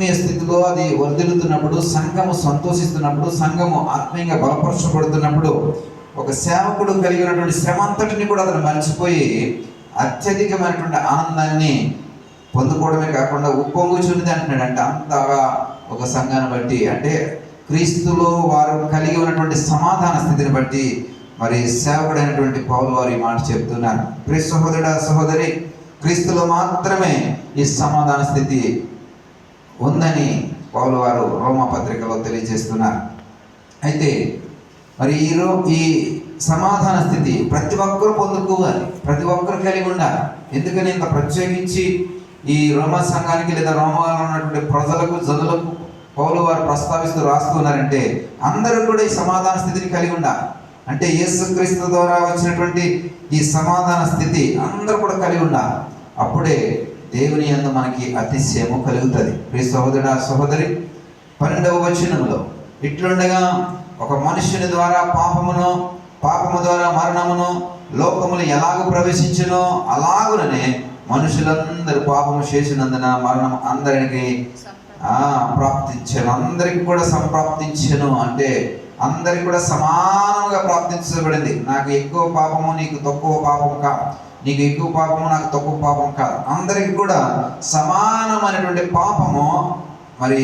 ఆత్మీయ స్థితిలో అది వర్ధిల్లుతున్నప్పుడు సంఘము సంతోషిస్తున్నప్పుడు సంఘము ఆత్మీయంగా బలపరచబడుతున్నప్పుడు ఒక సేవకుడు కలిగినటువంటి శ్రమ అంతటిని కూడా అతను మర్చిపోయి అత్యధికమైనటువంటి ఆనందాన్ని పొందుకోవడమే కాకుండా ఉప్పొంగుచున్నది అంటున్నాడు అంటే అంతగా ఒక సంఘాన్ని బట్టి అంటే క్రీస్తులో వారు కలిగి ఉన్నటువంటి సమాధాన స్థితిని బట్టి మరి సేవకుడైనటువంటి పౌరులు వారు ఈ మాట చెప్తున్నారు. క్రీస్తు సహోదరుడు సహోదరి క్రీస్తులో మాత్రమే ఈ సమాధాన స్థితి ఉందని పౌలు వారు రోమా పత్రికలో తెలియజేస్తున్నారు. అయితే మరి ఈరో ఈ సమాధాన స్థితి ప్రతి ఒక్కరు పొందుకోవాలి. ప్రతి ఒక్కరు కలిగి ఉండాలి. ఎందుకని ఇంత ప్రత్యేకించి ఈ రోమా సంఘానికి లేదా రోమాలో ఉన్నటువంటి ప్రజలకు జనులకు పౌలు వారు ప్రస్తావిస్తూ రాస్తున్నారంటే అందరూ కూడా ఈ సమాధాన స్థితిని కలిగి ఉండాలి. అంటే యేసుక్రీస్తు ద్వారా వచ్చినటువంటి ఈ సమాధాన స్థితి అందరూ కూడా కలిగి ఉండాలి. అప్పుడే దేవుని యందు మనకి అతిశయము కలుగుతుంది. ప్రియ సహోదరుడా సహోదరి పన్నెండవ వచనంలో ఇట్లుండగా ఒక మనుషుని ద్వారా పాపమును పాపము ద్వారా మరణమును లోకములు ఎలాగూ ప్రవేశించునో అలాగుననే మనుషులందరూ పాపము చేసినందున మరణం అందరికి ప్రాప్తించను. అందరికి కూడా సంప్రాప్తించను అంటే అందరికి కూడా సమానంగా ప్రాప్తించబడింది. నాకు ఎక్కువ పాపము నీకు తక్కువ పాపము కాదు. నీకు ఎక్కువ పాపము నాకు తక్కువ పాపం కాదు. అందరికి కూడా సమానమైనటువంటి పాపము మరి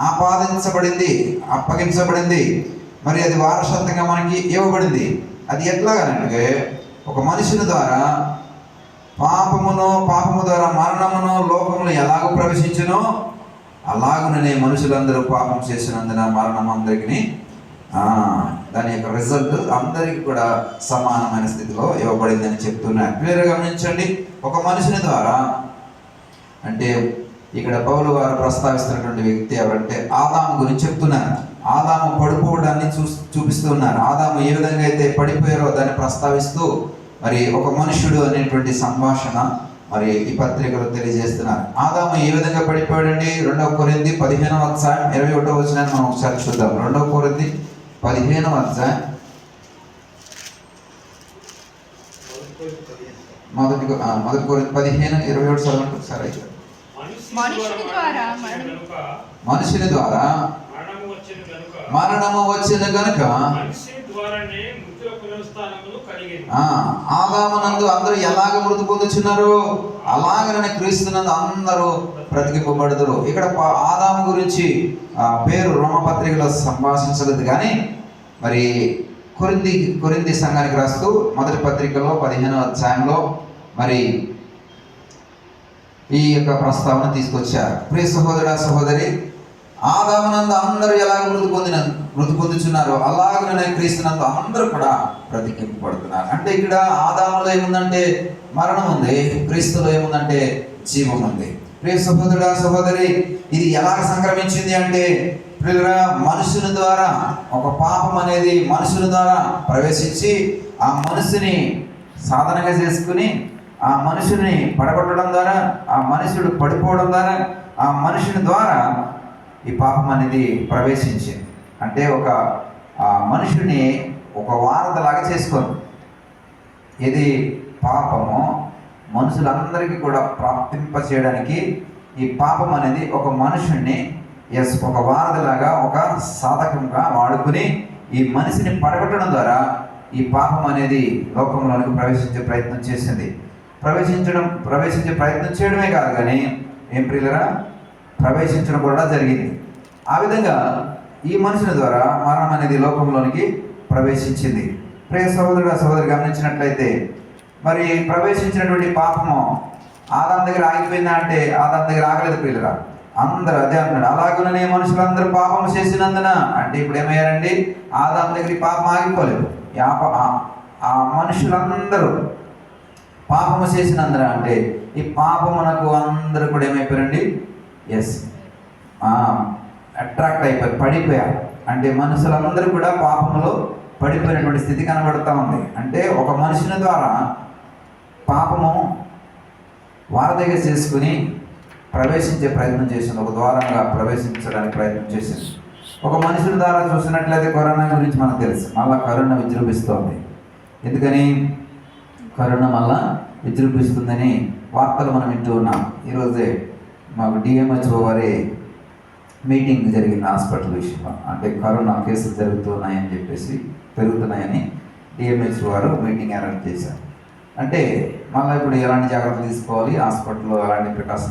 ఆపాదించబడింది అప్పగించబడింది. మరి అది వారసత్వంగా మనకి ఇవ్వబడింది. అది ఎట్లాగనంటే ఒక మనుషుని ద్వారా పాపమును పాపము ద్వారా మరణమును లోకమును ఎలాగో ప్రవేశించునో అలాగుననే మనుషులందరూ పాపం చేసినందున మరణం అందరికీ దాని యొక్క రిజల్ట్ అందరికీ కూడా సమానమైన స్థితిలో ఇవ్వబడిందని చెప్తున్నారు. క్లియర్ గమనించండి. ఒక మనిషిని ద్వారా అంటే ఇక్కడ పౌలు వారు ప్రస్తావిస్తున్నటువంటి వ్యక్తి ఎవరంటే ఆదాము గురించి చెప్తున్నారు. ఆదాము పడిపోవడాన్ని చూ చూపిస్తున్నారు. ఆదాము ఏ విధంగా అయితే పడిపోయారో దాన్ని ప్రస్తావిస్తూ మరి ఒక మనుషుడు అనేటువంటి సంభాషణ మరి ఈ పత్రికలో తెలియజేస్తున్నారు. ఆదాము ఏ విధంగా పడిపోయాడండి? రెండవ కొరింది పదిహేనవ అధ్యాయం ఇరవై ఒకటో వచ్చిన మనం ఒకసారి చూద్దాం. రెండవ కొరింది పదిహేనవ అధ్యాయం మొదటి మొదటి కొరింది పదిహేను ఇరవై ఒకటి చదవండి ఒకసారి మనుషుని ద్వారా మరణం- మనుషుని ద్వారా మరణము వచ్చిన గనుక. ఆదామునందు అందరూ ఎలాగ మృతి పొందుచున్నారు? అలాగనే క్రీస్తునందు అందరూ బ్రతికింపబడుదురు. ఇక్కడ ఆదాము గురించి ఆ, పేరు రోమపత్రికలో సంభాషించలేదు. కానీ మరి కొరింది కొరింది సంఘానికి రాస్తూ మొదటి పత్రికలో పదిహేనో అధ్యాయంలో మరి ఈ యొక్క ప్రస్తావన తీసుకొచ్చారు. ప్రియ సహోదర సహోదరి ఆదామునందు అందరూ ఎలాగ మృతి పొందిన మృతి పొందుచున్నారో అలాగనే క్రీస్తునందు అందరూ కూడా బ్రతికింపబడుతున్నారు. అంటే ఇక్కడ ఆదాములో ఏముందంటే మరణం ఉంది క్రీస్తులో ఏముందంటే జీవం ఉంది. ప్రియ సహోదరుడా సహోదరి ఇది ఎలా సంక్రమించింది అంటే ప్రియురా మనుషుల ద్వారా ఒక పాపం అనేది మనుషుల ద్వారా ప్రవేశించి ఆ మనుషుని సాధనగా చేసుకుని ఆ మనుషుని పడగొట్టడం ద్వారా ఆ మనుషుడు పడిపోవడం ద్వారా ఆ మనుషుని ద్వారా ఈ పాపం అనేది ప్రవేశించింది. అంటే ఒక ఆ మనుషుని ఒక వారధలాగా చేసుకొని ఇది పాపము మనుషులందరికీ కూడా ప్రాప్తింప చేయడానికి ఈ పాపం అనేది ఒక మనుషుణ్ణి ఎస్ ఒక వారధిలాగా ఒక సాధకంగా వాడుకుని ఈ మనిషిని పడగొట్టడం ద్వారా ఈ పాపం అనేది లోకంలోనికి ప్రవేశించే ప్రయత్నం చేసింది. ప్రవేశించడం ప్రవేశించే ప్రయత్నం చేయడమే కాదు కానీ ఏం ప్రియులరా? ప్రవేశించడం కూడా జరిగింది. ఆ విధంగా ఈ మనుషుల ద్వారా మరణం అనేది లోకంలోనికి ప్రవేశించింది. ప్రియ సహోదరుడు సహోదరు గమనించినట్లయితే మరి ప్రవేశించినటువంటి పాపము ఆదాం దగ్గర ఆగిపోయిందా అంటే ఆదాం దగ్గర ఆగలేదు ప్రియులరా. అందరూ అదే అంటున్నాడు. అలాగుననే మనుషులందరూ పాపం చేసినందున అంటే ఇప్పుడు ఏమయ్యారండి? ఆదాం దగ్గర పాపం ఆగిపోలేదు. ఆప- ఆ- ఆ మనుషులందరూ పాపము చేసినందున అంటే ఈ పాపమునకు అందరూ కూడా ఏమైపోయారండి? ఎస్ అట్రాక్ట్ అయిపోయారు పడిపోయారు. అంటే మనుషులందరూ కూడా పాపములో పడిపోయినటువంటి స్థితి కనబడుతూ ఉంది. అంటే ఒక మనుషుని ద్వారా పాపము వారధిగా చేసుకుని ప్రవేశించే ప్రయత్నం చేసింది. ఒక ద్వారంగా ప్రవేశించడానికి ప్రయత్నం చేసింది. ఒక మనుషుల ద్వారా చూసినట్లయితే కరోనా గురించి మనకు తెలుసు. మళ్ళా కరోనా విజృంభిస్తోంది. ఎందుకని? కరోనా మళ్ళా విజృంభిస్తుందని వార్తలు మనం వింటూ ఉన్నాం. ఈరోజే మాకు డిఎంహెచ్ఓ వారి మీటింగ్ జరిగింది హాస్పిటల్ విషయంలో. అంటే కరోనా కేసులు జరుగుతున్నాయని చెప్పేసి పెరుగుతున్నాయని డిఎంహెచ్ వారు మీటింగ్ అరేంజ్ చేశారు. అంటే మళ్ళీ ఇప్పుడు ఎలాంటి జాగ్రత్తలు తీసుకోవాలి? హాస్పిటల్లో ఎలాంటి ప్రికాషన్